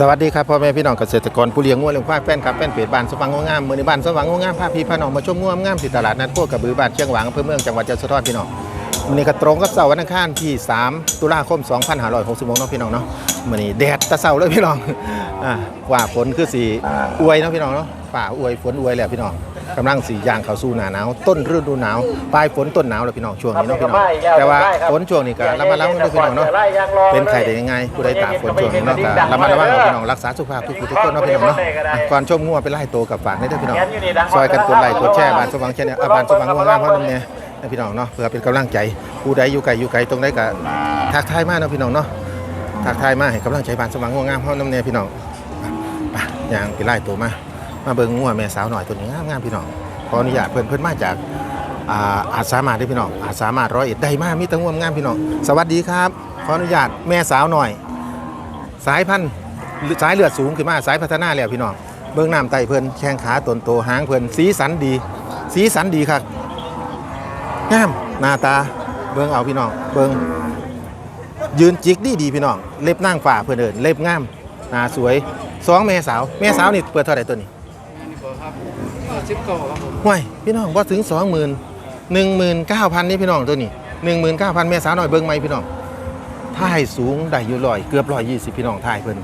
สวัสดีครับพ่อแม่พี่น้องเกษตรกรผู้เลี้ยงงัวเลี้ยงควายแฟนครับแฟนเพจบ้านสว่างงงามมือในบ้านสว่างงงามภาพพี่พี่น้องมาชมงัวงามที่ตลาดนัดพวกกระบือบ้านเชียงหวางอำเภอเมืองจังหวัดยะโสธรพี่น้องวันนี้ก็ตรงกับเสาร์วันอังคารที่ 3 ตุลาคม 2566เนาะพี่น้องเนาะวันนี้แดดตะเสาเลยพี่น้องอ่าว่าฝนคือสีอวยเนาะพี่น้องเนาะฝ่าอวยฝนอวยแล้วพี่น้อง กำลังสียางเข้าสู่หน้าหนาวต้นฤดูหนาวปลายฝนต้นหนาวแล้วพี่น้องช่วงนี้เนาะพี่น้องแต่ว่าฝนช่วงนี้ก็ระมัดระวังด้วยพี่น้องเนาะเป็นใครได้ยังไงผู้ใดตากฝนช่วงนี้เนาะก็ระมัดระวังเอาพี่น้องรักษาสุขภาพทุกผู้ทุกคนเนาะพี่น้องเนาะอะก่อนชมงัวไปไล่โตวกับฝากนี่เด้อพี่น้องซอยกันกดไลค์กดแชร์บานสว่างแชร์เนี่ยบานสว่างงัวงามเพราะนั่นเนี่ยให้พี่น้องเนาะเพื่อเป็นกำลังใจผู้ใดอยู่ไกลอยู่ไกลตรงใดก็ทักทายมาเนาะพี่น้องเนาะทักทายมาให้กำลังใจบานสว่างงัวงามเพราะนั่นเนี่ยพี่น้องไปย่างไปไล่โตวมา มาเบิ่งงัวแม่สาวหน่อยตัวนี้งามๆพี่น้องขออนุญาตเพิ่นเพิ่นมาจากอาอาสามารถได้พี่น้องอาสามารถร้อยเอ็ดได้มากมีแตั้งงวงามพี่น้องสวัสดีครับ ขออนุญาตแม่สาวหน่อย สายพันธุ์สายเลือดสูงขึ้นมาสายพัฒนาแล้วพี่น้องเบื้องน้ำไตเพิ่นแข้งขาตนโตหางเพิ่นสีสันดี สีสันดีครับงามหน้าตาเบื้องเอาพี่น้องเบื้องยืนจิกดีดีพี่น้องเล็บนั่งฝ่าเพิ่นเอินเล็บงามหน้าสวยสองแม่สาวแม่สาวนี่เปิดเท่าไหร่ตัวนี้ สิบเก้าครับผมห่วยพี่น้องว่าถึงสองหมื่นหนึ่งหมื่นเก้าพันนี่พี่น้องตัวนี้หนึ่งหมื่นเก้าพันแม่สาวหน่อยเบิ้งไหมพี่น้องท่ายสูงได้อยู่ลอยเกือบร้อยยี่สิบพี่น้องท่ายเพิ่น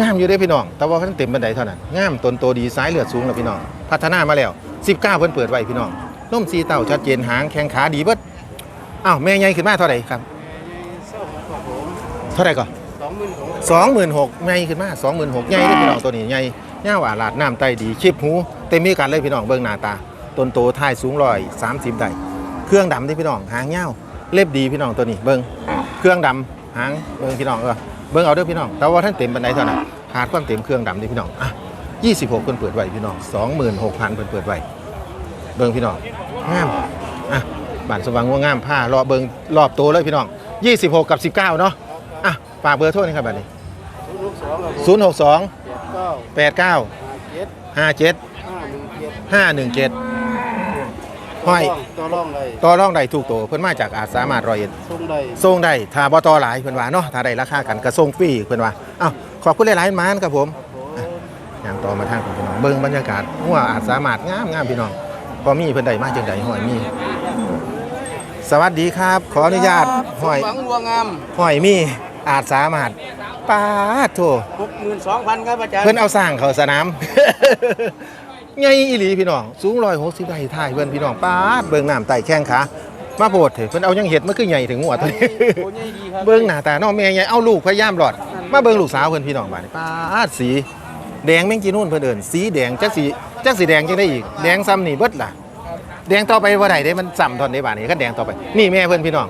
งามอยู่ได้อพี่น้อง แต่ว่าเพิ่นเต็มบันไดเท่านั้นงามตนโตดีสายเลือดสูงแล้วพี่น้อง พัฒนามาแล้ว 19 เพิ่นเปิดไว้พี่น้องนมสีเต้าชัดเจนหางแข้งขาดีเบิดอ้าวแม่ใหญ่ขึ้นมาเท่าไหร่ครับเศร้าครับผมเท่าไหร่ก่อนสองหมื่นของสองหมื่นหกใหญ่ขึ้นมาสองหมื่นหกใหญ่เลยพี่น้องตัวนี้ใหญ่ย่าหวาลาดน้ำไตดีชิบหูเต็มมีกันเลยพี่น้องเบิ่งหน้าตาต้นโตท้ายสูงร้อยสามสิบได้เครื่องดำที่พี่น้องหางเงาวเล็บดีพี่น้องตัวนี้เบิ่งเครื่องดำหางเบิ่งพี่น้องเออเบิ่งเอาเด้อพี่น้องแต่ว่าท่านเต็มบันไดเท่านั้นขาดความเต็มเครื่องดำที่พี่น้องอะยี่สิบหกเพิ่นเปิดไว้พี่น้องสองหมื่นหกพันเพิ่นเปิดไว้เบิ่งพี่น้องงามอะบ้านสว่างง่วงงามผ้ารอบเบิ่งรอบโตเลยพี่น้องยี่สิบหกกับสิบเก้าเนาะอะฝากเบอร์โทรนี่ครับบัดนี้ศูนย์หกสองแปดเก้าห้าเจ็ด ห้าหนึ่งเจ็ดห้าหนึ่งเจ็ดห้อยตัวร่องใดต่อรองได้ถูกโตเพิ่นมาจากอาจสามารถรอยเอ็ดทรงใดส่งได้ถ้าบ่ต่อหลายเพิ่นว่าเนาะถ้าได้ราคากันก็ส่งฟรีเพิ่นว่าเอ้าขอบคุณหลายๆมานครับผมผมอย่างต่อมาทางของพี่น้องเบิ่งบรรยากาศหัวอาจสามารถงามงามพี่น้องพอมีเพิ่นได้มาจังได๋ห้อยมีสวัสดีครับ ขออนุญาตห้อยหวังวัวงามห้อยมีอาจสามารถปาดโถหกหมื่นสองพันครับอาจารย์เพิ่นเอาสร้างเขาสนาม ใหญ่อีหลีพี่น้อง สูงร้อยหกสิบได้ท่ายเพิ่นพี่น้องป้าดเบิ่งน้ำไต่แข้งขามาโปรดเถอะเพิ่นเอายังเห็ดมันคือใหญ่ถึงหัวตัวนี้โอ้ยดีครับเบิ่งหน้าตาน้องแม่ใหญ่เอาลูกพยายามหลอด มาเบิ่งลูกสาวเพิ่นพี่น้องบาดนี้ป้าดสีแดงแม่งจีนู่นเพิ่นเอิ้นสีแดงจักสีจักสีแดงจังได้อีกแดงซ้ำนี่เบิดล่ะ แดงต่อไปบ่ได้เด้มันซ้ำทอนได้บาดนี้คันแดงต่อไป นี่แม่เพิ่นพี่น้อง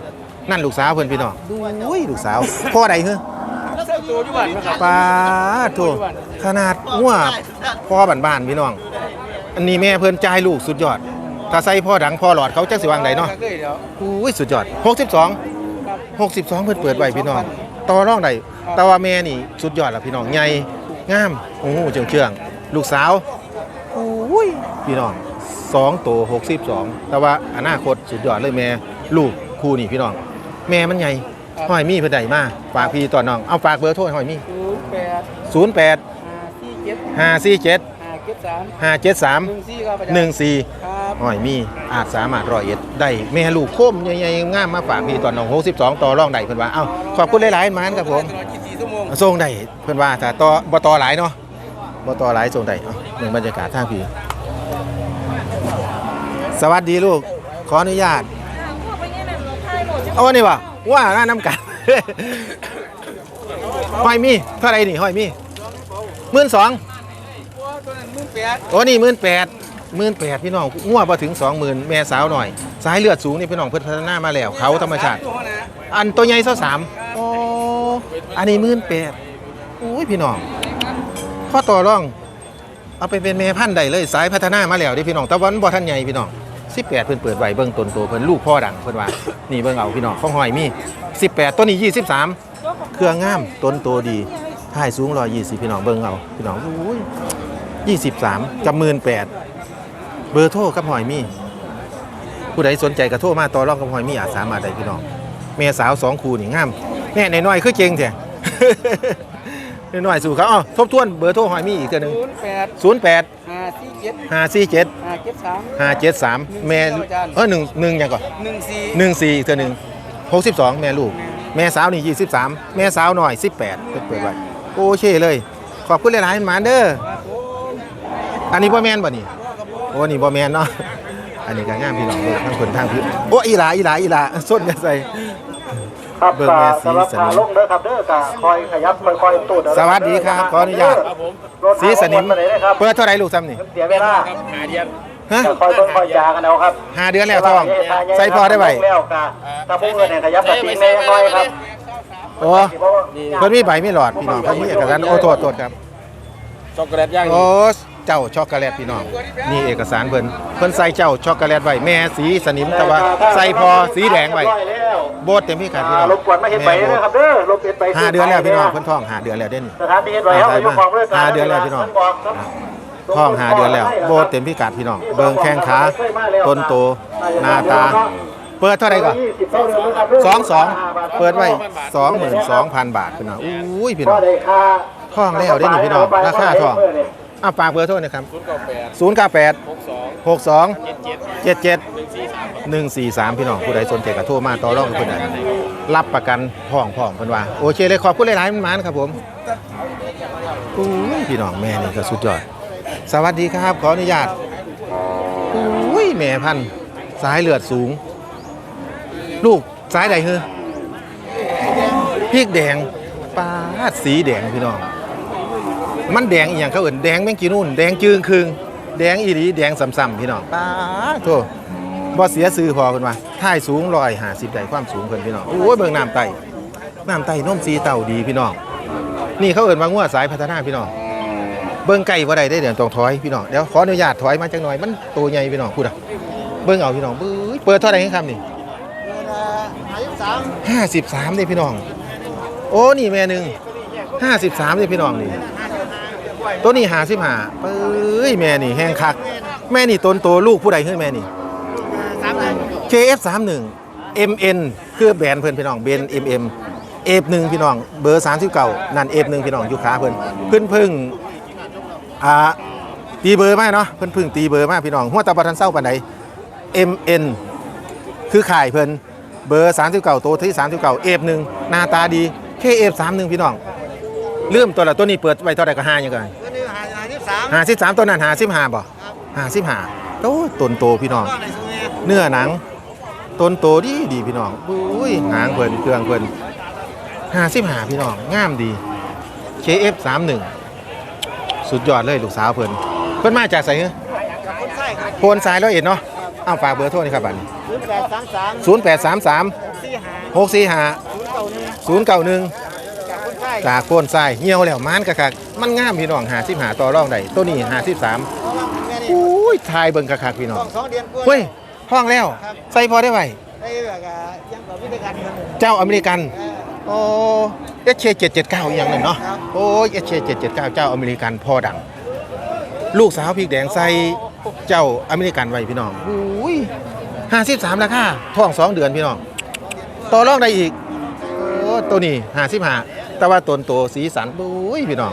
นั่นลูกสาวเพิ่นพี่น้องดูอุ้ยลูกสาวพ่อใดเฮ้อเจ้า ตัวที่บ้านนะครับปลาโถขนาดหัวพ่อบ้านๆพี่น้อง อันนี้แม่เพิ่นจ่ายลูกสุดยอด ถ้าใส่พ่อดังพ่อหลอดเขาจักสิวางไดเนาะเคยเดี๋ยอุ้ยสุดยอด 62 62 เพิ่นเปิดไว้พี่น้อง ต่อรองได้แต่ว่าแม่นี่สุดยอดล่ะพี่น้องใหญ่งามโอ้โหเชื่องๆลูกสาวอุ้ยพี่น้อง2โต62แต่ว่าอนาคตสุดยอดเลยแม่ลูกคู่นี่พี่น้อง แม่มันใหญ่ ห้อยมีเพิ่นได้มาฝากพี่ต่อน้องเอาฝากเบอร์โทรให้ห้อยมีศูนย์แปด08ห้าสี่เจ็ด547ห้าเจ็ดสาม573หนึ่งสี่14ครับอาจารย์ครับห้อยมีอาจสามารถร้อยเอ็ดได้แม่ลูกโค้มใหญ่ๆงามมาฝากพี่ตอนน้อง62ต่อรองได้เพิ่นว่าเอ้าขอบคุณหลายๆมานครับผมตลอด24ชั่วโมงส่งได้เพิ่นว่าถ้าต่อบ่ต่อหลายเนาะบ่ต่อหลายส่งได้เอ้าเรื่องบรรยากาศทางพี่สวัสดีลูกขออนุญาต เอาอันนี้ว่ะ ว่าหน้าน้ำกันห้อยมีเท่าไรนี่ห้อยมีหมื่นสองตัวนั้นหมื่นแปดโอ้นี่หมื่นแปดหมื่นแปดพี่น้องงัวพอถึงสองหมื่นแม่สาวหน่อย สายเลือดสูงนี่พี่น้องเพิ่นพัฒนามาแล้วเขาธรรมชาติ อันตัวใหญ่เท่าสามโอ้อันนี้หมื่นแปดอุ้ยพี่น้องข้อต่อร่อง เอาไปเป็นแม่พันธุ์ได้เลย สายพัฒนามาแล้วดิพี่น้องแต่วันบ่ทันใหญ่พี่น้อง 18 เพิ่นเปิดไว้เบิ่งต้นโตเพิ่นลูกพ่อดังเพิ่นว่า นี่เบิ่งเอาพี่น้องของหอยมี 18 ตัวนี้ 23 เครื่องงามต้นโตดีถ่ายสูง120 พี่น้องเบิ่งเอาพี่น้องอุ้ย23กับ18,000เบอร์โทรกับหอยมี ผู้ใดสนใจก็โทรมาต่อรองกับหอยมีอาจสามาได้พี่น้องแม่สาว2คู่นี่งามแน่น้อยๆคือเก่งแท้น้อยสู่เขาอ๋อทบทวนเบอร์โทรหอยมีอีกเทื่อนึง08 สี่เจ็ดห้าสี่เจ็ดห้าเจ็ดหาเจ็ดสามแม่เออหนึ่งหนึ่งยังก่อนหนึ่งสี่หนึ่งสี่เธอหนึ่งหกสิบสองแม่ลูก แม่สาวนี่ยี่สิบสามแม่สาวหน่อยสิบแปดเปิดไว้โอเคเลย ขอบคุณหลายๆหมาเด้ออันนี้บ่แมนบ่นี่โอ้นี่บ่แมนเนาะอันนี้ก็งามพี่น้องเลยทั้งคนทั้งพี่โอ้อีหลาอีหลาอีหลาส้นกันใส่ ครับเบิ่งแม่สีสำหรับสนิมขาลงเด้อครับเด้อกะคอยขยับค่อยๆตูดเด้อสวัสดีครับขออนุญาตรถสีสนิมไปไหนได้ครับเปิดเท่าไหรลูกซ้ำนี่เสียเวลาหาเดียนฮะคอยเบิ่งคอยยากันเอาครับห้าเดือนแล้วท้องใส่พอได้ไหมแล้วกะถ้าพวกเงินเนี่ยขยับกับตีแม่ยังน้อยครับโอ้เพิ่นมีใบมีหลอดพี่น้องเพิ่นมีเอกสารโอ้โทษโทษครับช็อกโกแลตย่างโอ้ เจ้าช็อกโกแลตพี่น้องนี่เอกสารเพิ่นเพิ่นใส่เจ้าช็อกโกแลตไว้แม่สีสนิมแต่ว่าใส่พอสีแดงไว้เรียบร้อยแล้วโบดเต็มที่ขาดพี่น้องรบกวนมาเฮ็ดใบแม่โบเด้อดครับเด้อรบเฮ็ดใบห้าเดือนแล้วพี่น้องเพิ่นท้องห้าเดือนแล้วเด่นสถานที่เฮ็ดใบเฮาอายุของเรื่องการห้าเดือนแล้วพี่น้องท้องห้าเดือนแล้วโบดเต็มที่กัดพี่น้อง เบิ่งแข้งขาต้นโตหน้าตา เปิดเท่าไหร่ก่อนสองสองเปิดไว้สองหมื่นสองพันบาทพี่น้องอุ้ยพี่น้องก็ได้ค่าท้องแล้วได้นี่พี่น้องราคาท้อง อะฝากเบอร์โทรหนะครับศูนย์เก้าแปด098 หกสอง62 เจ็ดเจ็ด77 หนึ่งสี่สาม 143 พี่น้องผู้ใดสนใจก็โทรมาต่อรองกับเพิ่นได้รับประกันท้องพ่องเพิ่นว่าโอเคเลยขอบคุณหลายๆมันมานครับผมอุ้ยพี่น้องแม่นี่ก็สุดยอด สวัสดีครับ ขออนุญาตอุ้ยแม่พันธุ์สายเลือดสูง ลูกสายใดเฮ้อพริกแดงปลาดสีแดงพี่น้อง มันแดงอีหยังเขาเอิ่นแดงแมงกีนู่นแดงจึงคืงแดงอีหลีแดงซ้ำๆพี่น้องป้าดโธ่บ่เสียซื้อพอเพิ่นว่าท่ายสูง150ได้ความสูงเพิ่นพี่น้องโอ้ยเบิ่งน้ำไตน้ำไตนมสีเต่าดีพี่น้องนี่เขาเอิ่นว่างัวสายพัฒนาพี่น้องเบิ่งไก่บ่ได้ได้เดี๋ยวต้องถอยพี่น้องเดี๋ยวขออนุญาตถอยมาจักหน่อยมันตัวใหญ่พี่น้องพูดอะเบิ่งเอาพี่น้องเบ้ยเปิดเท่าไหร่ครับนี่53นี่พี่น้อง โอ้นี่แม่หนึง53นี่พี่น้องนี่ ตัวนี้หาสิบหาเอ้ยแม่นี่แห้งคัก แม่นี่ตนโตลูกผู้ใดขึ้นแม่นี่ KF31 MN คือแบรนด์เพิ่นพี่น้องเบน MM F1 พี่น้องเบอร์39นั่น F1 พี่น้องอยู่ขาเพิ่นเพิ่นเพึ่งอ่าตีเบอร์มาเนาะเพิ่นเพึ่งตีเบอร์มาพี่น้องหัวตาบ่ทันเศร้าปานใด MN คือข่ายเพิ่นเบอร์39โตวที่39 F1 หน้าตาดี KF31 พี่น้อง ลืมตัวละตัวนี้เปิดไว้เท่าใดก็ห้ายังไงตัวนี้หาหาที่สามหาสิบสามตัวนั้นหาสิบห้าบ่หาสิบห้าโอ้ตนโตพี่น้อง ก็ในสุเนียเนื้อหนังตนโตดีดีพี่น้องอุ้ยหางเพิ่นเครื่องเพิ่นหาสิบห้าพี่น้องงามดี KF สามหนึ่งสุดยอดเลยลูกสาวเพิ่นเพิ่นมาจากไสเนกับคนไส้ครับโพนสายร้อยเอ็ดเนาะอ้าวฝากเบอร์โทรนี่ครับบัดนี้ศูนย์แปดสามสามศูนย์แปดสามสามสี่หาหกสี่ห้าศูนย์เก้าหนึ่งศูนย์เก้าหนึ่งกับคนไส้ จากโพนทรายเหี่ยวแล้วมันกะคักมันงามพี่น้องหาสิบห้าต่อรองได้ตัวนี้หาสิบสามเพราะว่าแม่นี่อุ้ยทายเบิ่งกะคักพี่น้อต้องงสองเดือนกว่าเฮ้ยห้องแล้ว ใส่พอได้ไหมได้แบบว่ายังกับวิธีการเงินเจ้าอเมริกันเออโอ้เอชเจ็ดเจ็ดเก้าอย่างนั้นเนาะครับโอ้เอชเจ็ดเจ็ดเก้าเจ้าอเมริกันพ่อดัง ลูกสาวพริกแดงใส่เจ้าอเมริกันไว้พี่น้องอุ้ยห้าสิบสามราคาท้องสองเดือนพี่น้อง ต่อรองได้อีกโอ้ตัวนี้ห้าสิบห้า แต่ว่าตนโตสีสันอุ้ยพี่น้อง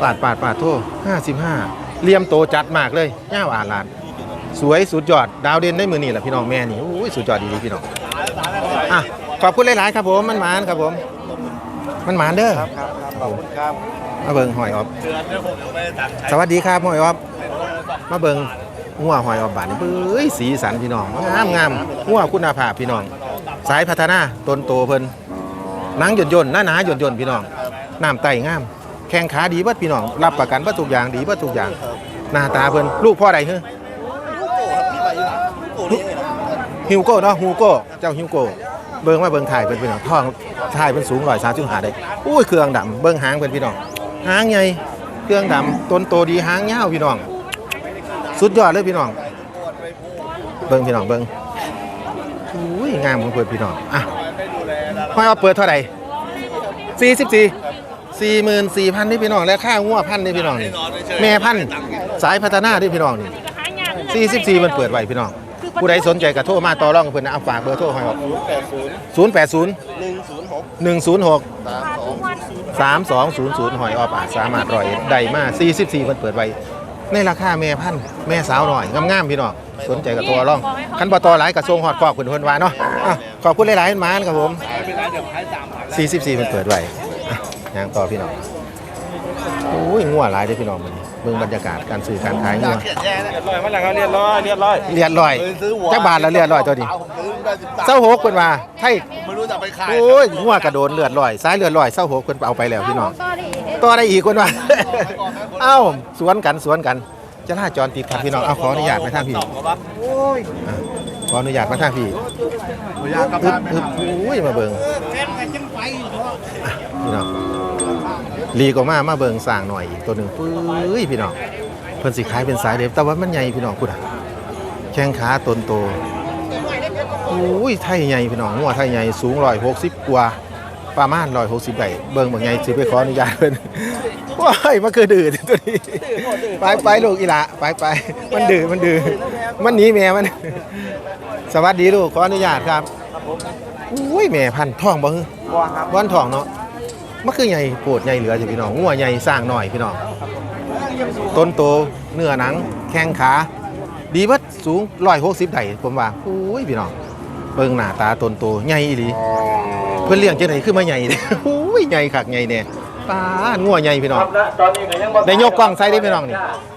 ปาดปาดปาดโทษห้าสิบห้าเลี่ยมโตจัดมากเลยย่าวอ่าลานสวยสุดยอดดาวเด่นได้มือนี่แหละพี่น้องแม่นี่อุ้ยสุดยอดดีๆพี่น้องอะขอบคุณหลายๆครับผมมันหมานครับผม มันหมานเด้อครับครับครับขอบคุณครับมาเบิงหอยออบสวัสดีครับหอยออบมาเบิงงัวหอยออบบานเบ้ยสีสันพี่น้องงามงามงัวคุณภาพพี่น้อง สายพัฒนาต้นโตเพิ่น หนังหย่นยนหน้าหนาหย่นยนพี่น้องน้ำไตงาม แข้งขาดีเบิดพี่น้อง รับประกันเบิดทุกอย่างดีเบิดทุกอย่าง หน้าตาเพิ่นลูกพ่อใดเฮ้ฮิวโก้เนาะฮิวโก้เจ้าฮิวโก้เบิ่งว่าเบิ่งถ่ายเพิ่นพี่น้องท้องถ่ายเพิ่นสูงร้อยสามสิบห้าได้อุ้ยเครื่องดำเบิ่งหางเพิ่นพี่น้องหางใหญ่เครื่องดำต้นโตดีหางยาวพี่น้อง สุดยอดเลยพี่น้อง เบิ่งพี่น้องเบิ่งอุ้ยงามของเพิ่นพี่น้องอะ ห้อยว่าเปิดเท่าไหร่สี่สิบสี่สี่หมื่นสี่พันนี่พี่น้องแล้วค่างัวพันนี่พี่น้องนี่แม่พันธุ์สายพัฒนาที่พี่น้องนี่สี่สิบสี่มันเปิดไว้พี่น้อง ผู้ใดสนใจก็โทรมาต่อรองกับเพิ่นนะเอาฝากเบอร์โทรให้ครับศูนย์แปดศูนย์หนึ่งศูนย์หก3200หอยออปอาจสามารถรอยได้มา44เพิ่นเปิดไว้ ในราคาแม่พันธุ์แม่สาวหน่อยงามๆพี่น้องสนใจกับตัวร่องคันบ่ต่อหลายก็ส่งฮอดคอกเพิ่นเพิ่นว่าเนาะอะขอบคุณหลายๆให้มานะครับผม 44มันเปิดไว้อะย่างต่อพี่น้องโอ้ยงัวหลายเด้อพี่น้องมื้อนี้เบิ่งบรรยากาศการซื้อการขายงัวเรียบร้อยมาแล้วครับเรียบร้อยเรียบร้อยเลียดลอยจักบาทละเลียดลอยตัวนี้ผมซื้อได้สิบสามเศร้าหกเพิ่นว่าไทยไม่รู้จะไปขายโอ้ยงัวกระโดนเลือดลอย สายเลือดลอยเศร้าหกเพิ่นเอาไปแล้วพี่น้อง ต่อ ได้อีกคนว่า เอ้าสวนกันสวนกันจะล่าจรติดขัดพี่น้องเอาขออนุญาตมาทางพี่โอ้ยอะขออนุญาตมาทางพี่อยากกลับอึบ้าบนอึบอุ้ยมาเบิ่งแค่ไหนจังไปอยู่เนาะพี่น้องลีก็มามาเบิ่งสร้างหน่อยอีกตัวหนึ่งปื้ยพี่น้องเพิ่นสิขายเป็นสายเด็บแต่ว่ามันใหญ่พี่น้องคุณอะแข้งขาตนโต อุ้ยไทยใหญ่พี่น้องงัวไทยใหญ่สูง160กว่า ประมาณ160ได้เบิ่งบางใหญ่สิไปขออนุญาตเพิ่นว้ายมันคือดื้อตัวนี้ไปไปลูกอีหละไปไปมันดื้อมันดื้อมันหนีแม่มัน สวัสดีลูกขออนุญาตครับอุ้ยแม่พันธุ์ท้องบ่ฮึบัวครับวันท้องเนาะมันคือใหญ่โปวดใหญ่เหลือจ้ะพี่น้องงัวใหญ่สร้างหน่อยพี่น้องต้นโตเนื้อหนัง แข้งขา ดีเบัดสูง160ได้ผมว่าอุ้ยพี่น้อง เบิ่งหน้าตาต้นโตใหญ่อีหลีเพิ่นเลี้ยงจังได๋คือมาใหญ่เด้อุ้ยใหญ่คักใหญ่แน่ปานงัวใหญ่พี่น้องตอนนี้ก็ยังบ่ได้ยกกล้องใส่ได้พี่น้องนี่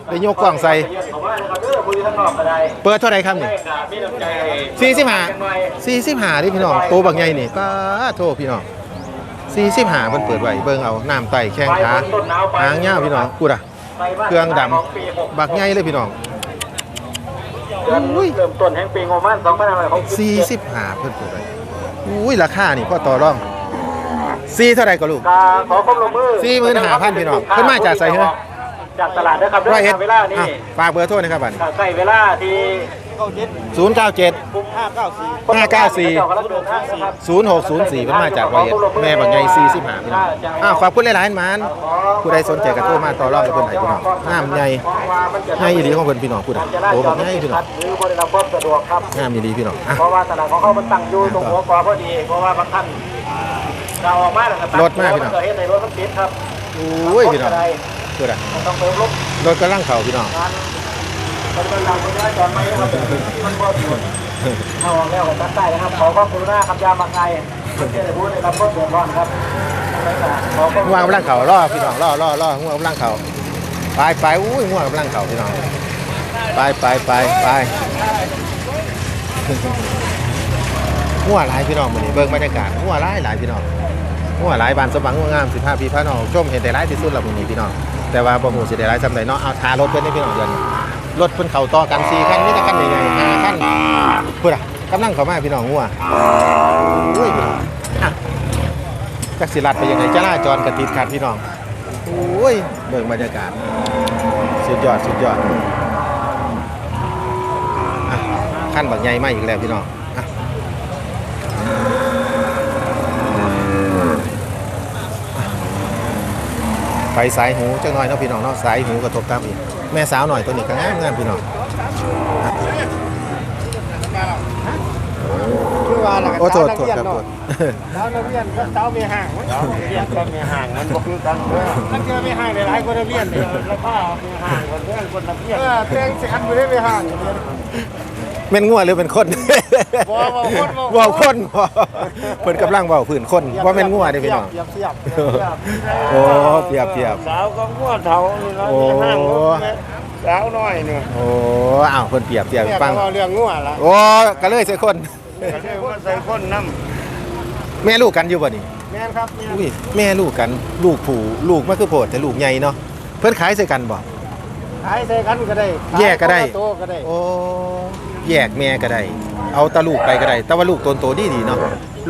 ได้ยกกล้องใส่ เขาว่านะครับเด้อคุยข้างนอกก็ได้เปิดเท่าไหร่ครับนี่แม่ก็มีน้ำใจสี่สิบห้าสี่สิบห้าดิพี่น้องตัวบักใหญ่นี่ป้าโทษพี่น้องสี่สิบห้าเพิ่นเปิดไว้เบิ่งเอาน้ำไตแข้งขาหางยาวพี่น้องกูดอะเครื่องดำบักใหญ่เลยพี่น้อง อุ้ย เริ่มต้นแห่งปีงบประมาณ2560สี่สิบห้าเพิ่นเปิดไว้อุ้ยราคานี่พ่อต่อรองสี่เท่าไหร่ก็ลูก กาขอความร่วมมือสี่หมื่นห้าพันพี่น้องขึ้นมาจากไสเหรอ จากตลาดนะครับร้อยเอ็ดเวลานี่อะฝากเบอร์โทรนะครับบัดนี้ใส่เวลาที่ เก้าเจ็ดศูนย์เก้าเจ็ดปุ๊บห้าเก้าสี่ห้าเก้าสี่เจ้ากำลังเดินทางนะครับศูนย์หกศูนย์สี่เพิ่นมาจากร้อยเอ็ดแม่บักใหญ่สี่สิบห้าพี่น้องอ้าวขอบคุณหลายๆหมานผู้ใดสนใจก็โทรมาต่อรองกับเพิ่นให้พี่น้องงามใหญ่ใหญ่อีหลีของเพิ่นพี่น้องผู้ใดโตบักใหญ่พี่น้องหรือบริการความสะดวกครับงามอีหลีพี่น้องอะเพราะว่าตลาดของเขามันตั้งอยู่ตรงหัวกอพอดีเพราะว่าบางท่านเราออกมาแล้วก็ตั้งรถมากพี่น้องเกิดเหตุในรถมันติดครับโอ้ยพี่น้องผู้ใดต้องเติมรถรถกำลังเข้าพี่น้อง งานปฏิบัติการไม่ได้จอดไหมครับมันบ่อยู่เอาแล้วก็ตัดได้นะครับขอความกรุณาครับยามาไกลเพื่อจะพูดในคำพูดเดือดร้อนครับวามง่วงกำลังเข้ารอพี่น้องรอรอรอง่วงกำลังเข้าไปไปอุ้ยง่วงกำลังเข้าพี่น้องไปไปไปไปง่วงหลายพี่น้องมื้อนี้เบิ่งบรรยากาศง่วงหลายหลายพี่น้องง่วงหลายบานสว่างง่วงงามสิพาพี่พาน้องชมเห็นแต่หลายที่สุดแล้วมื้อนี้พี่น้องแต่ว่าบ่ฮู้สิได้หลายซำใดเนาะเอาทารถเพิ่นให้พี่น้องเดือน รถเพิ่นเข้าต่อกันสี่คันมีแต่คันใหญ่ๆห้าคันพุ่อกำลังเข้ามาพี่น้องง่วงอุ้ยพี่น้องอะจักสิลัดไปยังไงจราจรกระติดขัดพี่น้องโอ้ยเบิ่งบรรยากาศสุดยอดสุดยอดอะขั้นบักใหญ่มาอีกแล้วพี่น้องอะไปสายหูจังหน่อยเนาะพี่น้องเนาะสายหูกระทบตามอีก แม่สาวหน่อยตัวนี้ก็งามงามพี่น้องคือว่าแล้วก็โอ้โทษนักโทษเรียนครับโทเนาะษเช้านักเรียนก็เช้ามีห่างเรียกก็มีห่างมันบ่คือกันเด้อนักเรียนมีห่างหลายๆคนนักเรียนเนี่ยแล้วก็มีห่างคนเพื่อนคนนักเรียนเออเต็งสิอันบ่ได้มีห่างอยู่เนี่ยเป็นงัวหรือเป็นคน บ่บ่คนบ่ เว้าคนบ่เพิ่นกำลังเว้าพื้นคนบ่แม่นงัวเด้อพี่น้องเทียบเทียบโอ้เปรียบเทียบสาวก็งัวเฒ่านี่เนาะโอ้มีห่างสาวน้อยนี่โอ้อ้าวเพิ่นเปรียบเทียบให้ฟังเรื่องงัวละโอ้ก็เลยใส่คน ก็ได้ว่าใส่คนนำแม่ลูกกันอยู่บ่นี่แม่นครับแม่นอุ้ยแม่ลูกกัน ลูกผู้ลูกมันคือโพดแต่ลูกใหญ่เนาะเพิ่นขายใส่กันบ่ ขายใส่กันก็ได้แยกก็ได้ ขายคนละโตก็ได้โอ้แยกแม่ก็ได้ เอาแตะลูกไปก็ได้ แต่ว่าลูกตนโตดีดีๆเนาะ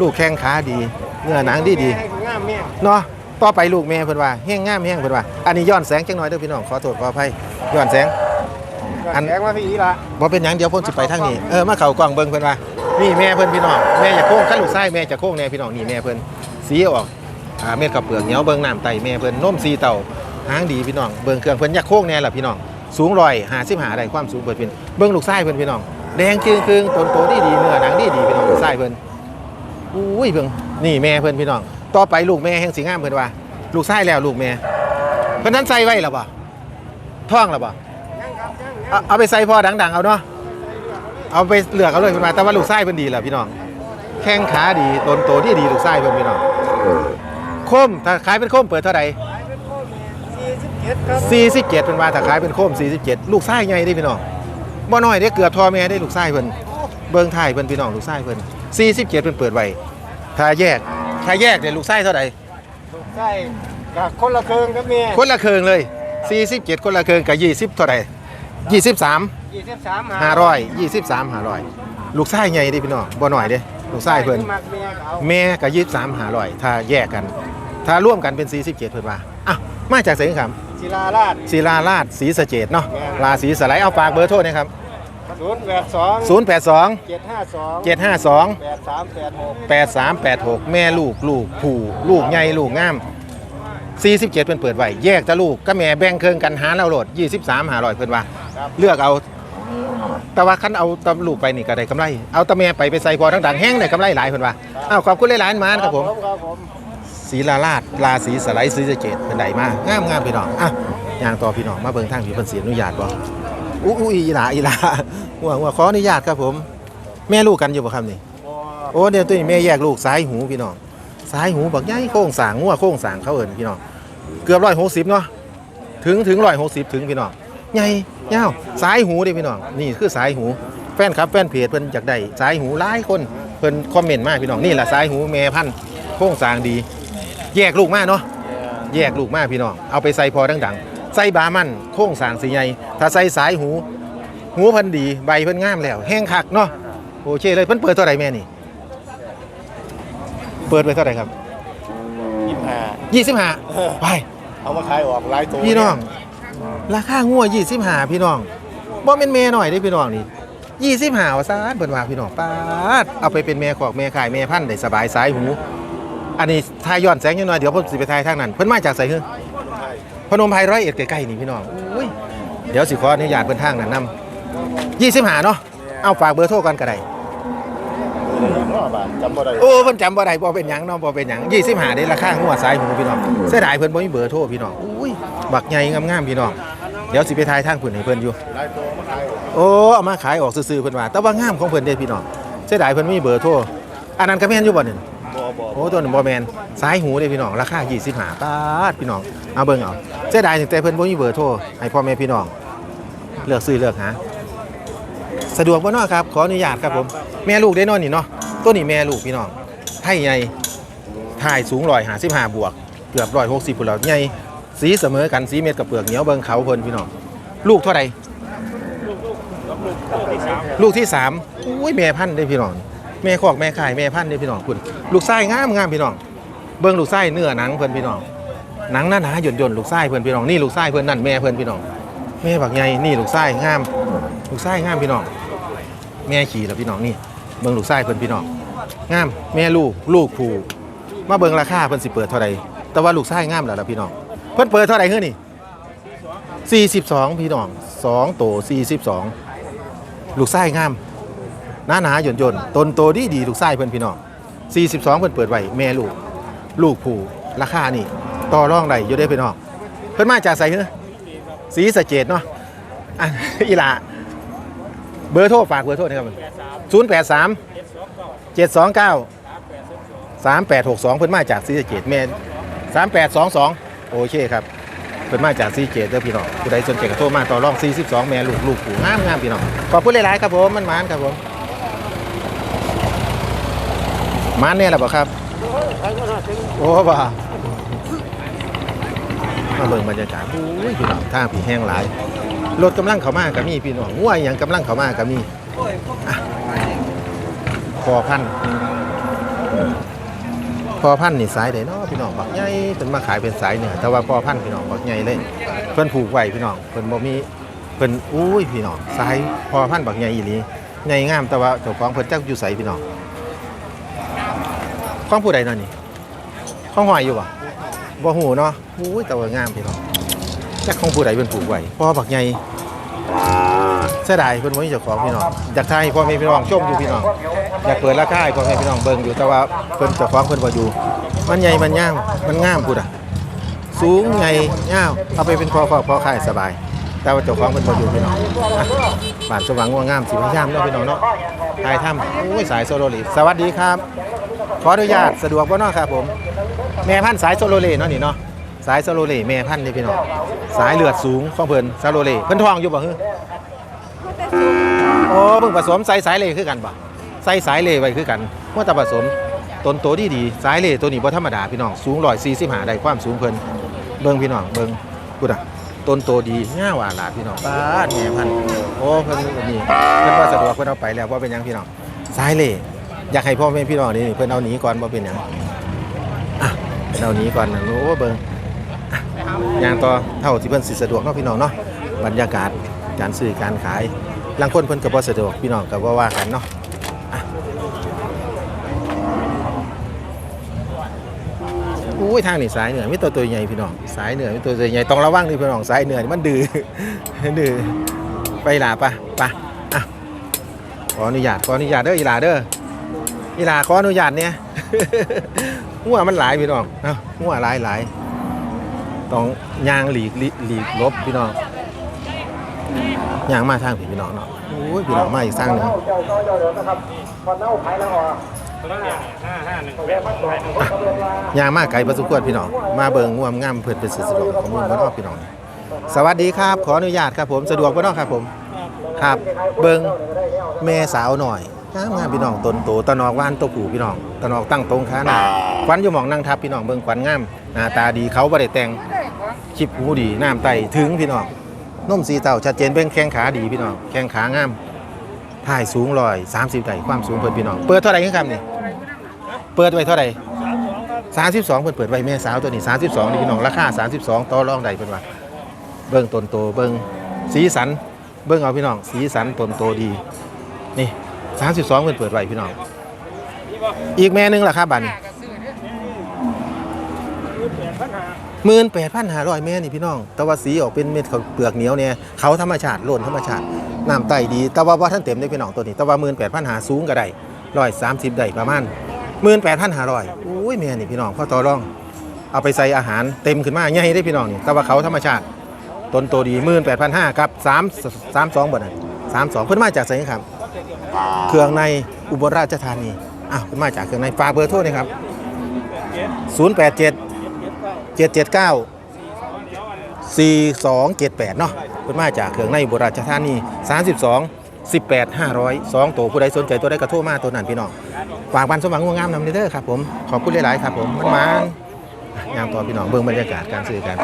ลูกแข้งขาดีเนื้อหนังดีดีให้งามแม่ๆเนาะต่อไปลูกแม่เพิ่นว่าแห้งงามแห้งเพิ่นว่าอันนี้ย้อนแสงจังหน่อยเด้อพี่น้องขอโทษขออภัยย้อนแสง อันแสงมาพี่อีละบ่เป็นหยังเดี๋ยวผมสิไปทางนี้เออมาเข้ากล้องเบิ่งเพิ่นว่านี่แม่เพิ่นพี่น้องแม่อย่าโค้งคันลูกไส้แม่จะโค้งแน่พี่น้องนี่แม่เพิ่นสีออกอ่าเม็ดกับเปลือกเหนียวเบิ่งน้ำไตแม่เพิ่นนมสีเต่า หางดีพี่น้องเบิ่งเครื่องเพิ่นอยากโค้งแน่ล่ะพี่น้องสูง155ได้ความสูงเพิ่นเป็นเบิ่งลูกไส้เพิ่นพี่น้องแดงจึงครึ่งต้นโตดีดีๆเนื้อหนังดีดีๆพี่น้องลูกไส้เพิ่นอุ้ยเบิ่งนี่แม่เพิ่นพี่น้องต่อไปลูกแม่แห่งสิงามเพิ่นว่า ลูกชายแล้วลูกแม่เพิ่นนั้นใส่ไว้แล้วบ่ท้องแล้วบ่ยังครับยังยังเอาเอาไปใส่พอดัง ๆ เอาเนาะเอาไปเลือกเอาเลยเพิ่นมาแต่ว่าลูกชายเพิ่นดีแหละพี่น้องแข้งขาดีต้นโตที่ดีลูกชายเพิ่นพี่น้องโคมถ้าขายเป็นโคมเปิดเท่าไหร่ 47ครับ47เป็นว่าถ้าขายเป็นโคม47 ลูกไส้ใหญ่ได้พี่น้องบ่น้อยเด้เกือบทอแม่ได้ลูกไส้เพิ่นเบิ่งท้ายเพิ่นพี่น้องลูกไส้เพิ่น47เพิ่นเปิดไว้ถ้าแยกถ้าแยกเนี่ยลูกไส้เท่าไหร่ลูกไส้ก็คนละเคิงครับแม่คนละเครื่องเลย 47 คนละเคิงกับ20 เท่าไใด23 23 500 23 500ลูกไส้ใหญ่ได้พี่น้องบ่น้อยเด้ลูกไส้เพิ่นแม่กับ23 500ถ้าแยกกันถ้าร่วมกันเป็น47เพิ่นว่าอะมาจากไสครับ ศิลาราชศิลาราชศรีสะเกดเนาะแม่นราศีสไลด์เอาฝากเบอร์โทรนะครับศูนย์แปดสอง082เจ็ดห้าสอง752แปดสามแปดหก8386แม่ลูกลูกผู้ลูกใหญ่ลูกงาม47 เพิ่นเปิดไว้แยกแตะลูกก็แม่แบ่งเครื่องกันหาเราโหลด 23 500เพิ่นว่าครับเลือกเอาแต่ว่าคันเอาตำลูกไปนี่ก็ได้กำไร เอาตะแม่ไปไปใส่พอดังๆแห้งได้กำไรหลายเพิ่นว่าอ้าวขอบคุณหลายๆมานครับผมครับผม ศรีลาลาดลาศรีสไลด์ศรีสะเกดเป็นไดมากงามงามพี่น้องอะย่างต่อพี่น้องมาเบิ่งทางพี่เพิ่นเสียอนุญาตบ่อู้อู้อีหลาอีหลาว่าว่าขออนุญาตครับผม แม่ลูกกันอยู่บ่ครับนี่บ่โอ้เดี๋ยวตัวนี้แม่แยกลูกซ้ายหูพี่น้องซ้ายหูบักใหญ่โค้งสร้างงัวโค้งสร้างเขาเอิ้นพี่น้องเกือบ160เนาะถึงถึง160ถึงพี่น้องใหญ่ยาวซ้ายหูเด้พี่น้องนี่คือซ้ายหูแฟนครับแฟนเพจเพิ่นอยากได้ซ้ายหูหลายคนเพิ่นคอมเมนต์มาพี่น้องนี่แหละซ้ายหูแม่พันธุ์โค้งสร้างดี แยกลูกมาเนาะแยกลูกมาพี่น้องเอาไปใส่พอดังๆ ใส่บามันโค้งสร้างสีใหญ่ถ้าใส่สายหู หูเพิ่นดีใบเพิ่นงามแล้ว แห้งคักเนาะโอเคเลยเพิ่นเปิดเท่าไหร่แม่นี่ เปิดไปเท่าไหร่ครับยี่สิบห้า25ไปเอามาขายออกหลายตัวพี่น้อง ราคางัว25พี่น้องบ่แม่นแม่หน่อยเด้พี่น้องนี่25ว่าซานเพิ่นว่าพี่น้องปาดเอาไปเป็นแม่ขอกแม่ขายแม่พันธุ์ได้สบายสายหู อันนี้ทายย้อนแสงยังน้อยเดี๋ยวผมสิไปทายทางนั้นเพิ่นมาจากไสคือพนมไพรร้อยเอ็ดใกล้ๆนี่พี่น้องอุ้ยเดี๋ยวสิขออนุญาตเพิ่นทางนั้นนำยี่สิบหาเนาะเอาฝากเบอร์โทรกันก็ได้จำบ่ได้โอ้เพิ่นจำบ่ได้บ่เป็นหยังเนาะบ่เป็นหยังยี่สิบหาได้ราคาหัวสายหูพี่น้องเสียดายเพิ่นบ่มีเบอร์โทรพี่น้องอุ้ยบักใหญ่งามๆพี่น้องเดี๋ยวสิไปทายทางเพิ่นให้เพิ่นอยู่หลายตัวมาขายออกโอ้เอามาขายออกซื่อๆเพิ่นว่าแต่ว่างามของเพิ่นเด้พี่น้องเสียดายเพิ่นบ่มีเบอร์โทรอันนั้นก็แม่นอยู่บ่นี่บ่บ่โอ้ตัวหนึ่งบ่แมนสายหูเด้พี่น้องราคา25บาทพี่น้องเอาเบิ่งเอาเสียดายถึงแต่เพิ่นบ่มีเบอร์โทรให้พ่อแม่พี่น้อง เลือกซื้อเลือกหาสะดวกบ่เนาะครับ ขออนุญาตครับผม แม่ลูกได้นอนนี่เนาะตัวนี้แม่ลูกพี่น้องไทยใหญ่ถ่ายสูง155บวก เกือบ160พุ่นแล้วใหญ่สีเสมอกันสีเม็ดกับเปลือกเหนียวเบิ่งเขาเพิ่นพี่น้องลูกเท่าใดลูกที่สามอุ้ยแม่พันธุ์เด้พี่น้อง แม่คอกแม่ขายแม่พันธุ์เด้พี่น้องคุณลูกไส้งามงามพี่น้อง เบิ่งลูกไส้เนื้อหนังเพิ่อนพี่น้องหนังหน้าหนาหย่นหย่นลูกไส้เพิ่อนพี่น้องนี่ลูกไส้เพิ่อนนั่นแม่เพิ่อนพี่น้องแม่บักใหญ่นี่ลูกไส้งาม ลูกไส้งามพี่น้อง แม่ขี่แล้วพี่น้องนี่เบิ่งลูกไส้เพิ่อนพี่น้องงามแม่ลูกลูกผูมาเบิ่งราคาเพิ่อนสิเปิดเท่าใดแต่ว่าลูกไส้งามแล้วล่ะพี่น้องเพิ่อนเปิดเท่าใดเฮ้อนี่42 พี่น้อง2โต42 ลูกไส้งาม หนาหนาหย่นหย่นๆต้นโตดีดีลูกไส้เพิ่นพี่น้อง42 เพิ่นเปิดไว้แม่ลูก ลูกผู้ราคานี่ต่อรองได้อยู่ได้พี่น้องเพิ่นมาจากไสเฮ้อสีสะเกดเนาะอะอีหลาเบอร์โทรฝากเบอร์โทรนะครับ083 729 3862เพิ่นมาจากสีสเกดแม่3822โอเคครับเพิ่นมาจากสีสเกดเด้อพี่น้องผู้ใดสนใจก็โทรมาต่อรอง42แม่ลูกลูกผู้งามงามๆพี่น้องขอบคุณหลายๆครับผมมันมานครับผมห มาเนแน่ล่ะบ่ครับ โอ้บ่ามาเบิ่งบรรยากาศโอ้ยพี่น้องทางผีแห้งหลายรถกำลังเข้ามาก็มีพี่น้องงัวอย่างกำลังเข้ามาก็มีอะพอพันพอพันนี่สายใดเนาะพี่น้องบักใหญ่เพิ่นมาขายเป็นสายเหนือแต่ว่าพอพันพี่น้องบักใหญ่เลยเพิ่นผูกไว้พี่น้องเพิ่นบ่มีเพิ่นอุ้ยพี่น้องสายพอพันบักใหญ่อีหลีใหญ่งามแต่ว่าเจ้าของเพิ่นจักอยู่ไสพี่น้อง ข้องผู้ใดเนาะนี่ข้องหอยอยู่บ่บ่ฮู้เนาะอุ้ยแต่ว่างามพี่น้องจักข้องผู้ใดเป็นผูกไว้พ่อบักใหญ่เสียดายเพิ่นบ่มีเจ้าของพี่น้องอยากทายพ่อแม่พี่น้องชมอยู่พี่น้องอยากเปิดราคาให้พ่อแม่พี่น้องเบิ่งอยู่แต่ว่าเพิ่นเจ้าของเพิ่นบ่อยู่มันใหญ่มันยาวมันงามพุดอะสูงใหญ่ยาวเอาไปเป็นพอพอพอค่ายสบาย แต่ว่าเจ้าของเป็นบ่อยู่พี่น้องบ้านสว่างง่วงงามสิพยายามเนาะพี่น้องเนาะทายถ้ำโอ้ยสายโซโลเลสวัสดีครับ ขออนุญาตสะดวกบ่เนาะครับผม แม่พันธุ์สายโซโลเลเนาะนี่เนาะสายโซโลเลแม่พันธุ์นี่พี่น้องสายเลือดสูงของเพิ่นโซโลเลเพิ่นทองอยู่บ่ฮึโอ้เพิ่งผสมใส่สายเลคือกันบ่ใส่สายเลไว้คือกันว่าแต่ผสมต้นโตดีดีสายเลตัวนี้บ่ธรรมดาพี่น้องสูง145ได้ความสูงเพิ่นเบิ่งพี่น้องเบิ่งกูดอะต้นโตดีง่าหวานหลาพี่น้องป้าแม่พันธ์โอ้เพิ่นนี่เพิ่นว่าสะดวกเพิ่นเอาไปแล้วว่าเป็นหยังพี่น้องสายเล อยากให้พ่อแม่พี่น้องนี่เพิ่อนเอาหนีก่อนบ่เป็นหยังเราหนีก่อนนะโอ้เบิงอะยางต่อเท่าที่เพิ่นสิสะดวกเนาะพี่น้องเนาะบรรยากาศการซื้อการขายลางคนเพิ่นก็บ่สะดวกพี่น้องก็บ่ว่ากันเนาะอะอุ้ยทางนี่สายเหนือมีตัวตัวใหญ่พี่น้องสายเหนือมีตัวตัวใหญ่ต้องระวังนี่พี่น้องสายเหนือนี่มันดื้อ ดื้อไปหลาปะปะอะขออนุญาตขออนุญาตเด้ออีหลาเด้อ อีหลาขออนุญาตเนี่ยหัวมันหลายพี่น้องเอ้าหัวหลายหลายต้องยางหลีกหลีกลบพี่น้องยางมาทางพี่พี่น้องเนาะโอ้ยพี่น้องมาอีกสร้างหนึ่งเจ้าเจ้าเจ้าเดี๋ยวนะครับพอเน่าขายแล้วออกแวะยางมาไกลประสุกวดพี่น้องมาเบิ่งงวมงามเพิ่นเป็นสิสะดวกของมุมบ้านนอกพี่น้องสวัสดีครับ ขออนุญาตครับผมสะดวกบ้านนอกครับผม ครับ เบิงแม่สาวหน่อย งามงามพี่น้องตนโตตะนอกว่านตัวผู้พี่น้องตะนอกตั้งตรงขาหน้าควันอยู่หมองนั่งทับพี่น้องเบิ่งควันงามหน้าตาดีเขาบ่ได้แต่งคลิปหูดีน้ำไตถึงพี่น้องนุ่มสีเต่าชัดเจนเป็นแข้งขาดีพี่น้องแข้งขางามถ่ายสูงลอย30ไก่ความสูงเพิ่นพี่น้องเปิดเท่าไหร่ครับนี่เปิดไว้เท่าไหร่32เพิ่นเปิดไว้แม่สาวตัวนี้32นี่พี่น้องราคา32ต่อรองได้เพิ่นว่าเบิ่งต้นโตเบิ่งสีสันเบิ่งเอาพี่น้องสีสันต้นโตดีนี่ 32เพิ่นเปิดไว้พี่น้อง อีกแม่หนึงล่ะครับบัดนี้หมื่นแปดพันห้าร้อยเมตรนี่พี่น้อง แต่ว่าสีออกเป็นเม็ดข้าวเปลือกเหนียวเนี่ยเขาธรรมชาติโล่นธรรมชาติน้ำไตดี แต่ว่าว่าท่านเต็มได้พี่น้องตัวนี้ แต่ว่าหมื่นแปดพันหาสูงก็ได้ร้อยสามสิบได้ประมาณหมื่นแปดพันห้าร้อยอุ้ยแม่นี่พี่น้องพ่อต่อรอง เอาไปใส่อาหารเต็มขึ้นมาใหญ่ได้พี่น้องนี่แต่ว่าเขาธรรมชาติต้นโตดีหมื่นแปดพันห้าครับสามสามสองบาทสามสองเพิ่นมาจากไสครับ เครื่องในอุบลราชธานีอ้าวเพิ่มาจากเครื่องในฝากเบอร์โทรหนะครับศูนย์แปดเจ็ดเนาะเพิ่นมาจากเครื่องในอุบุราชธานีสามสิบสองสิบแปดห้าร้อยสองตัวผู้ใดสนใจตัวใดกระโทรมาตัวนั้นพี่น้องฝากบันสมหวังงวงงามนำเด้อครับผมขอบคุณหลายๆครับผมมันมางามต่อพี่น้องเบิ่งบรรยากาศการซื้อการ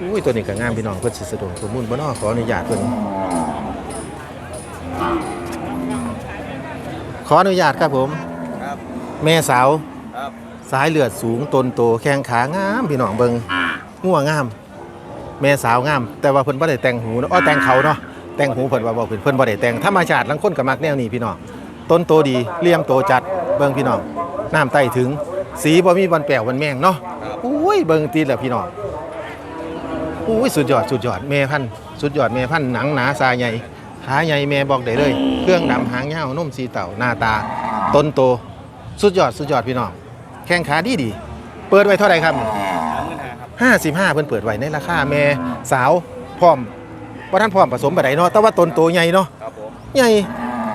อุ้ยตัวนี้ก็งามพี่น้องเพิ่นสิสะดวกสมมุติบ่นาะขออนุญาตเพิ่น ขออนุญาตครับผม ครับ แม่สาว ครับสายเลือดสูงตนโตแข้งขางามพี่น้องเบิงงัวงาม แม่สาวงาม แต่ว่าเพิ่นบ่ได้แต่งหูเนาะอ้อแต่งเขาเนาะแต่งหูเพิ่นว่าบ่เพิ่นเพิ่นบ่ได้แต่งธรรมชาติลังคนก็มักแนวนี้พี่น้องต้นโตดีเลี่ยมโตจัดเบิ่งพี่น้องน้ำไตถึง สีบ่มีวันแปววันแมงเนาะอุ้ยเบิ่งตีแหละพี่น้องอุ้ยสุดยอดสุดยอดแม่พันธุ์สุดยอดแม่พันธุ์หนังหนาซาใหญ่ ขาใหญ่แม่บอกได้เลย เครื่องดำหางยาวนมสีเต่าหน้าตา ต้นโต สุดยอดสุดยอดพี่น้อง แข้งขาดีดี เปิดไว้เท่าไหร่ครับห้าสิบห้าเพิ่นเปิดไว้ในราคาแม่สาวพร้อมว่าท่านพร้อมผสมไปไหนใดเนาะแต่ว่าตนโตใหญ่เนาะครับผมใหญ่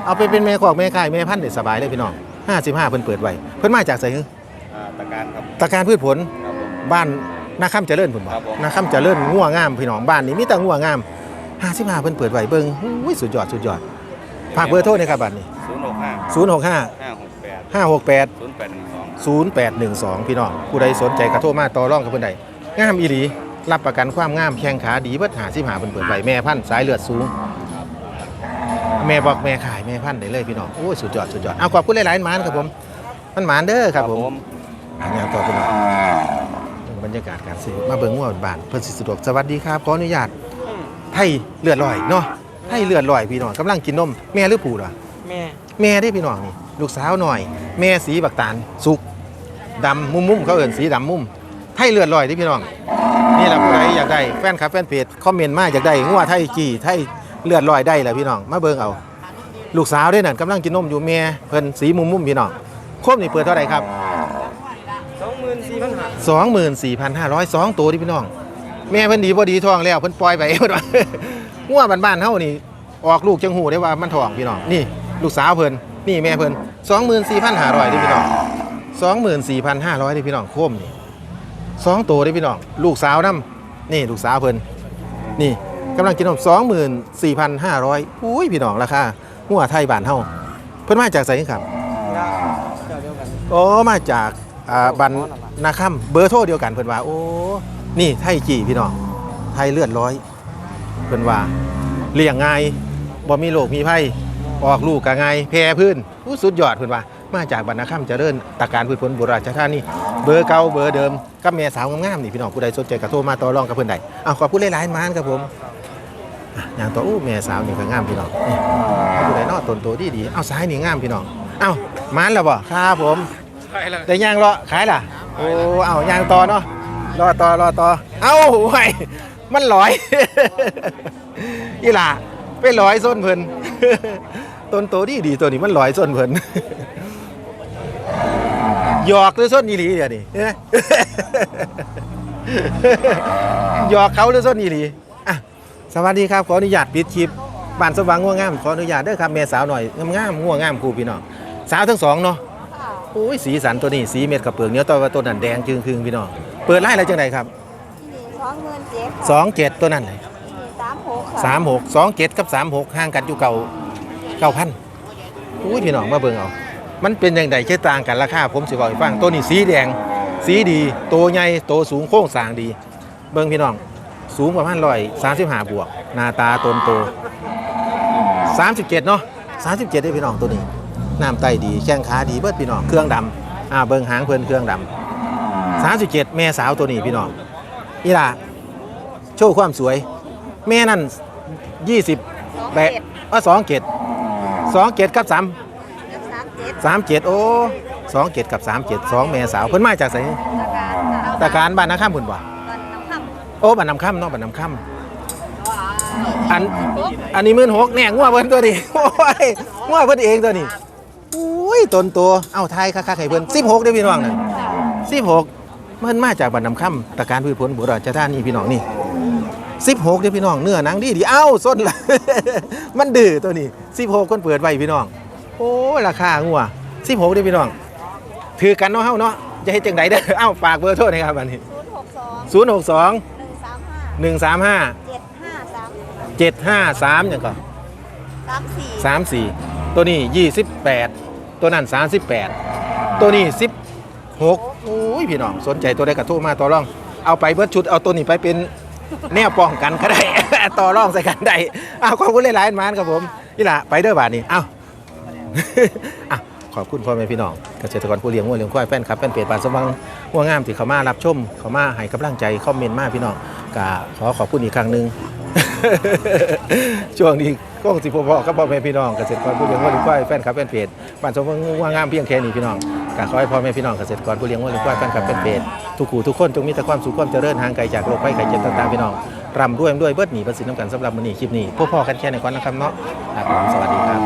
เอาไปเป็นแม่กอกแม่ขายแม่พันธุ์ได้สบายเลยพี่น้องห้าสิบห้าเพิ่นเปิดไว้เพิ่นมาจากไสฮึอ่าตะการครับตะการพืชผลครับผมบ้านนาคำเจริญพุ่นบ่ครับผมนาคำเจริญงัวงามพี่น้องบ้านนี้มีแต่งัวงาม ห้าสิบห้าเพิ่นเปิดไว้เบิ่งอุ้ยสุดยอดสุดยอดฝากเบอร์โทรหน่อยครับบัดนี้ศูนย์หกห้าศูนย์หกห้าห้าหกแปดห้าหกแปดศูนย์แปดหนึ่งสอง0812พี่น้องผู้ใดสนใจกระโทรมาต่อรองกับเพิ่นใดงามอีหลีรับประกันความงามแข้งขาดีเบิดหาสิหาเพิ่นเปิดไว้แม่พันธุ์สายเลือดสูง แม่บอกแม่ขายแม่พันธุ์ได้เลยพี่น้องโอ้ยสุดยอดสุดยอดเอาขอบคุณหลายๆหมานครับผมมันหมานเด้อครับผมอันนี้ต่อพี่น้องเบิ่งบรรยากาศการซื้อมาเบิ่งงัวบ้านเพิ่นสิสะดวกสวัสดีครับขออนุญาต ไทยเลือดลอยเนาะไทยเลือดลอยพี่น้องกำลังกินนมแม่หรือปู่ล่ะแม่แม่ได้พี่น้องนี่ลูกสาวหน่อย แม่สีบักตาลสุกดำมุมมุมๆเขาเอิ่นสีดำมุมไทยเลือดลอยที่พี่น้องนี่แหละผู้ใดอยากได้แฟนคลับแฟนเพจคอมเมนต์มาอยากได้งัวไทยกี่ไทยเลือดลอยได้แหละพี่น้องมาเบิ่งเอา ลูกสาวด้วยนั่นกำลังกินนมอยู่แม่เพิ่นสีมุมมุมๆพี่น้องครบนี่เปิดเท่าไหร่ครับสองหมื่นสี่พันห้าสองหมื่นสี่พันห้าร้อยสองตัวที่พี่น้อง แม่เพิ่นดีพอดีท้องแล้วเพิ่นปล่อยไปเพิ่นว่างัวบ้านๆเฮานี่ออกลูกจังหูได้ว่ามันท้องพี่น้องนี่ลูกสาวเพิ่นนี่แม่เพิ่นสองหมื่นสี่พันห้าร้อยที่พี่น้องสองหมื่นสี่พันห้าร้อยที่พี่น้องโคมนี่สองตัวที่พี่น้องลูกสาวนํนี่ลูกสาวเพิ่นนี่กำลังกินนมสองหมื่นสี่พันห้าร้อยอุ้ยพี่น้องราคางัวไทยบ้านเฮาเพิ่นมาจากไสครับเจ้าเดียวกันโอ้มาจากอ่าบันนาคัมเบอร์โทรเดียวกันเพิ่นว่าโอ้ นี่ไทยจีพี่น้องไทยเลือดร้อยเพิ่นว่าเลี้ยงง่ายบ่มีโรคมีภัยออกลูกก็ง่ายแพร่พื้นอู้สุดยอดเพิ่นว่า มาจากบันนาคัมเจริญตะการพืชผลบุราชธานีเบอร์เก่าเบอร์เดิมกับแม่สาวงามๆนี่พี่น้องผู้ใดสนใจก็โทรมาต่อรองกับเพิ่นได้อ้าวขอบคุณหลายๆมานครับผมอะอย่างต่ออู้แม่สาวนี่ก็งามพี่น้องนี่ผู้ใดเนอตนโตดีดีๆเอ้าซ้ายนี่งามพี่น้องเอ้ามานแล้วบ่ครับผมใช่แล้วได้ย่างรอขายล่ะโอ้เอาย่างต่อเนาะ รอต่อรอต่อเอ้าไว้มันลอย อีหล่าไปลอยส้นเพิ่นต้นโตดีดีตัวนี้มันลอยส้นเพิ่นหยอกหรือส้นอีหลีเดี๋ยวนี้หยอกเขาหรือส้นอีหลีอะสวัสดีครับ ขออนุญาตปิดคลิปบ้านสว่างง่วงงามขออนุญาตเด้อครับแม่สาวหน่อยงามๆง่วงงามครูพี่น้องสาวทั้งสองเนาะโอ้ยสีสันตัวนี้สีเม็ดกับเปลือกเนื้อตัวตัวนั้นแดงจึงคืงพี่น้อง เปิดไล่อะไรจังไดครับสองหมื่นเจ็ดสองเจ็ดตัวนั้นเลยสามหกสามหกสองเจ็ดกับสามหกห่างกันอยู่เก่าเก้าพันอุ้ยพี่น้องมาเบิ่งเอา มันเป็นอย่างไรใช่ต่างกันราคาผมสิบอกให้ฟังตัวนี้สีแดง สีดีโตใหญ่โตสูงโค้งสร้างดี เบิ่งพี่น้องสูงประมาณร้อยสามสิบห้าบวก หน้าตาตนโตสามสิบเจ็ดเนาะสามสิบเจ็ดได้พี่น้องตัวนี้น้ำไตดีแข้งขาดีเบิดพี่น้องเครื่องดำอ่าเบิ่งหางเพิ่นเครื่องดำ สามสิบเจ็ดแม่สาวตัวนี้พี่น้องอีหล่าโชว์ความสวย แม่นั่นยี่สิบแปดว่าสองเจ็ดสองเจ็ดกับสามสามเจ็ดสามเจ็ดโอ้สองเจ็ดกับสามเจ็ดสองแม่สาวเพิ่นมาจากไสตะการตะการบ้านนาข้ามพุ่นบ่ตอนน้ำข้ามโอ้บ้านน้ำข้ามเนาะบ้านน้ำข้ามอันอันนี้มื่นหกแน่งัวเพิ่นตัวนี้โอ้ยงัวเพิ่นเองตัวนี้อุ้ยตนตัวเอ้าไทยคักๆให้เพิ่นสิบหกได้อพี่น้องน่ะสิบหก มันมาจากบ้านน้ำข้ามตะการพืชผลบุราชธานีพี่น้องนี่สิบหกเด้อพี่น้องเนื้อหนังดีดีเอ้าส้นละมันดื้อตัวนี้สิบหกคนเปิดไว้พี่น้อง โอ้ยราคางัวสิบหกเด้อพี่น้อง ถือกันเนาะเฮาเนาะจะให้จังไดเด้อเอ้าฝากเบอร์โทรหนะครับอันนี้ศูนย์หกสอง062หนึ่งสามห้า135เจ็ดห้าสาม753อย่างก่อนสามสี่34ตัวนี้28ตัวนั้น38ตัวนี้16โอ้ ยพี่น้องสนใจตัวใดกระทู้มาต่อรอง เอาไปเบิดชุดเอาตัวนี้ไปเป็นแนวป้องกันก็ได้ ต่อรองใส่กันได้อ้าวขอบคุณหลายๆมานครับผมนี่ล่ะไปเด้อบาทนี้อ้า ขอบคุณพ่อแม่พี่น้องเกษตรกรผู้เลี้ยงวัวเลี้ยงควายแฟนครับแฟนเพจบ้านสมวังวัวงามที่เขามารับชมเขามาให้กำลังใจคอมเมนต์มาพี่น้องก็ขอขอบคุณอีกครั้งหนึ่ง ช่วงนี้ก็สิพ่อๆกับพ่อแม่พี่น้องเกษตรกรผู้เลี้ยงวัวเลี้ยงควายแฟนครับแฟนเพจบ้านสมวังวัวงามเพียงแค่นี้พี่น้องก็ขอให้พ่อแม่พี่น้องเกษตรกรผู้เลี้ยงวัวเลี้ยงควายแฟนครับแฟนเพจทุกคู่ทุกคนจงมีแต่ความสุขความเจริญห่างไกลจากโรคภัยไข้เจ็บต่างๆพี่น้องร่ำรวยด้วยเบิดหนีเบิดสินน้ำกันสำหรับมื้อนี้คลิปนี้พ่อกันแค่ในก่อนนะครับเนาะครับผมสวัสดีครับ